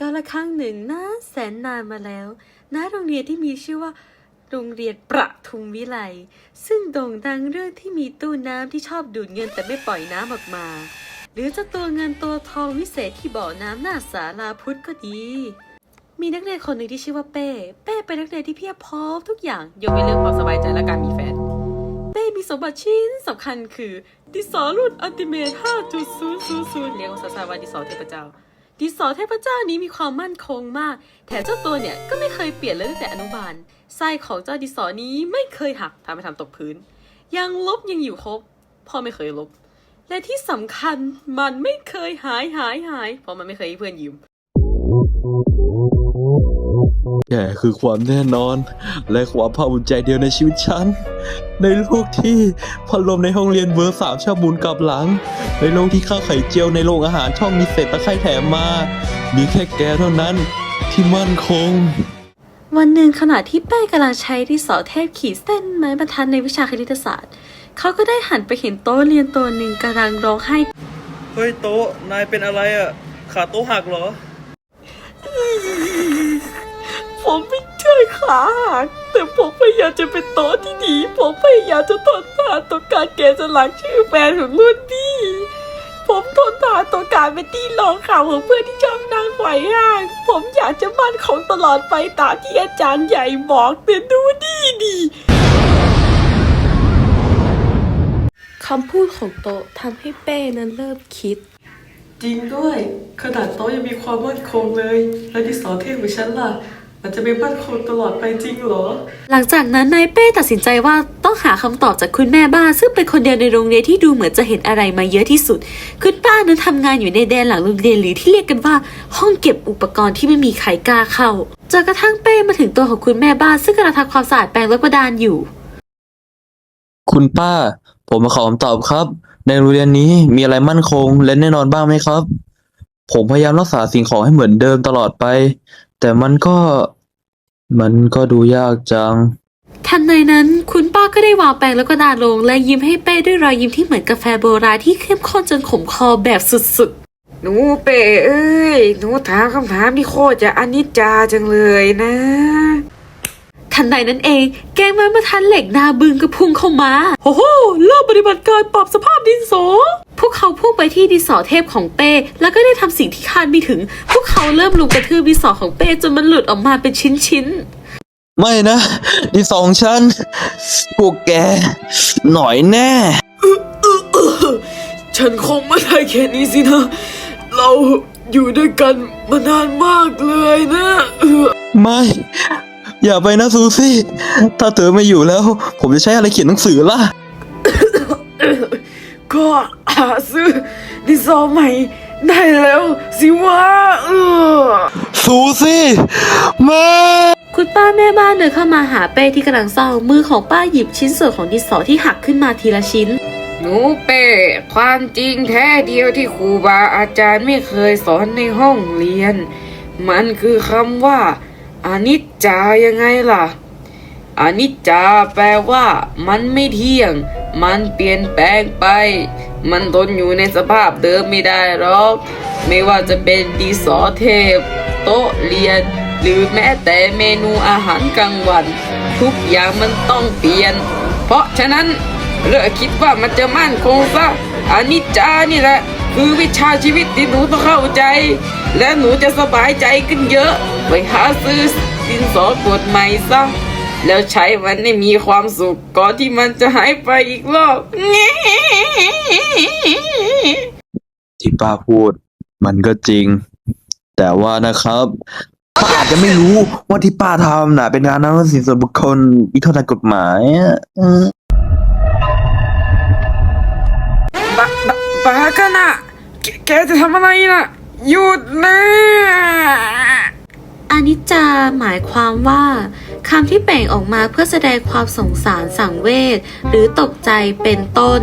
กาละครั้งหนึ่งนะแสนนานมาแล้วณโรงเรียนที่มีชื่อว่า โรงเรียนประทุมวิไลซึ่งโด่งดังเรื่องที่มีตู้น้ำที่ชอบดูดเงินแต่ไม่ปล่อยน้ำออกมา หรือจะตัวเงินตัวทองวิเศษที่บ่อน้ำหน้าสาราพุทธก็ดี มีนักเรียนคนหนึ่งที่ชื่อว่าเป้ เป้เป็นนักเรียนที่เพียบพร้อมทุกอย่างยกเว้นเรื่องความสบายใจและการมีแฟนเป้มีสมบัติชิ้นสำคัญคือดิสอรุ่นอัลติเมท5.000เรียกว่าซาว่าดิสอเทพเจ้า ดินสอเทพเจ้านี้มีความมั่นคงมาก แถมเจ้าตัวเนี่ยก็ไม่เคยเปลี่ยนเลยตั้งแต่อนุบาลไส้ของเจ้าดินสอนี้ไม่เคยหักทำให้ทำตกพื้น ยังลบยังอยู่ครบพ่อไม่เคยลบ และที่สำคัญมันไม่เคยหายหายหาย เพราะมันไม่เคยให้เพื่อนยืม แกคือความแน่นอน และความภาคภูมิใจเดียวในชีวิตฉัน ในโลกที่พัดลมในห้องเรียนเบอร์สามชอบหมุนกลับหลัง ในโลกที่ข้าวไข่เจียวในโรงอาหารช่องมีเศษตะไคร่แถมมา มีแค่แกเท่านั้นที่มั่นคง วันหนึ่งขณะที่เป้กำลังใช้ที่สอเทพขีดเส้นไม้บรรทัดในวิชาคณิตศาสตร์ เขาก็ได้หันไปเห็นโต๊ะเรียนตัวหนึ่งกำลังร้องไห้ เฮ้ยโต๊ะ นายเป็นอะไรอะ ขาโต๊ะหักเหรอ ผมไม่ใช่ขาหักแต่ผมพยายามจะเป็นโต๊ะที่ดี ผมพยายามจะทนทานต่อการเกณฑ์สลักชื่อแฟนของรุ่นพี่ ผมทนทานต่อการเป็นที่รองข่าวของเพื่อนที่ชอบนั่งไขว่ห้าง ผมอยากจะมั่นของตลอดไปตามที่อาจารย์ใหญ่บอกแต่ดูดีดีคำพูดของโต๊ะทำให้เป้นั้นเริ่มคิด จริงด้วย ขนาดโต๊ะยังมีความมั่นคงเลย แล้วดินสอเทพของฉันล่ะ มันจะไม่มั่นคงตลอดไปจริงเหรอ หลังจากนั้นนายเป้ตัดสินใจว่าต้องหาคำตอบจากคุณแม่บ้าน ซึ่งเป็นคนเดียวในโรงเรียนที่ดูเหมือนจะเห็นอะไรมาเยอะที่สุด คุณป้านั้นทำงานอยู่ในแดนหลังโรงเรียนหรือที่เรียกกันว่า ห้องเก็บอุปกรณ์ที่ไม่มีใครกล้าเข้าจนกระทั่งเป้มาถึงตัวของคุณแม่บ้าน ซึ่งกำลังทำความสะอาดแปรงลบกระดานอยู่ คุณป้า ผมมาขอคำตอบครับ ในโรงเรียนนี้มีอะไรมั่นคง และแน่นอนบ้างไหมครับ ผมพยายามรักษาสิ่งของให้เหมือนเดิมตลอดไป แต่มันก็ มันก็ดูยากจัง ทันใดนั้นคุณป้าก็ได้วางแปรงแล้วก็ดานลง และยิ้มให้เป้ด้วยรอยยิ้มที่เหมือนกาแฟโบราณที่เข้มข้นจนขมคอแบบสุดๆหนูเป้เอ้ย หนูถามคำถามที่โคตรจะอนิจจาจังเลยนะทันใดนั้นเอง แกงไม้บรรทัดเหล็กนาบึงก็พุ่งเข้ามาโอ้โหเริ่มปฏิบัติการปรับสภาพดินสอ พวกเขาพุ่งไปที่ดินสอเทพของเป้ แล้วก็ได้ทำสิ่งที่คาดไม่ถึง พวกเขาเริ่มลุมกระทืบดินสอของเป้จนมันหลุดออกมาเป็นชิ้นๆ ไม่นะ ดินสอของฉันพวกแก หน่อยแน่ ฉันคงไม่ได้แค่นี้สินะ เราอยู่ด้วยกันมานานมากเลยนะเออไม่ อย่าไปนะซูซี่ ถ้าเธอไม่อยู่แล้ว ผมจะใช้อะไรเขียนหนังสือล่ะก็หาซื้อดินสอใหม่ได้แล้วสิวะเออซูซี่แม่คุณป้าแม่บ้านเดินเข้ามาหาเป้ที่กำลังเศร้ามือของป้าหยิบชิ้นส่วนของดินสอที่หักขึ้นมาทีละชิ้น หนูเป้ความจริงแท้เดียวที่ครูบาอาจารย์ไม่เคยสอนในห้องเรียน มันคือคำว่าอนิจจายังไงล่ะอนิจจาแปลว่า มันไม่เที่ยง มันเปลี่ยนแปลงไป มันทนอยู่ในสภาพเดิมไม่ได้หรอก ไม่ว่าจะเป็นดีสอเทพ โต๊ะเรียน หรือแม้แต่เมนูอาหารกลางวัน ทุกอย่างมันต้องเปลี่ยน เพราะฉะนั้นเลิกคิดว่ามันจะมั่นคงซะอนิจจานี่แหละ คือวิชาชีวิตที่หนูต้องเข้าใจ และหนูจะสบายใจขึ้นเยอะ ไปหาซื้อดินสอกดใหม่ซะแล้วใช้มันให้มีความสุขก่อนที่มันจะหายไปอีกรอบที่ ป้าพูด มันก็จริง แต่ว่านะครับป้าอาจจะไม่รู้ว่าที่ป้าทำน่ะ เป็นงานนำสินส่วนบุคคลอีกเท่าทางกฎหมายอะเออบะบะบากันอะแกแกจะทำอะไรน่ะ หยุดนะ อนิจจาหมายความว่าคำที่แปลงออกมาเพื่อแสดงความสงสารสังเวชหรือตกใจเป็นต้น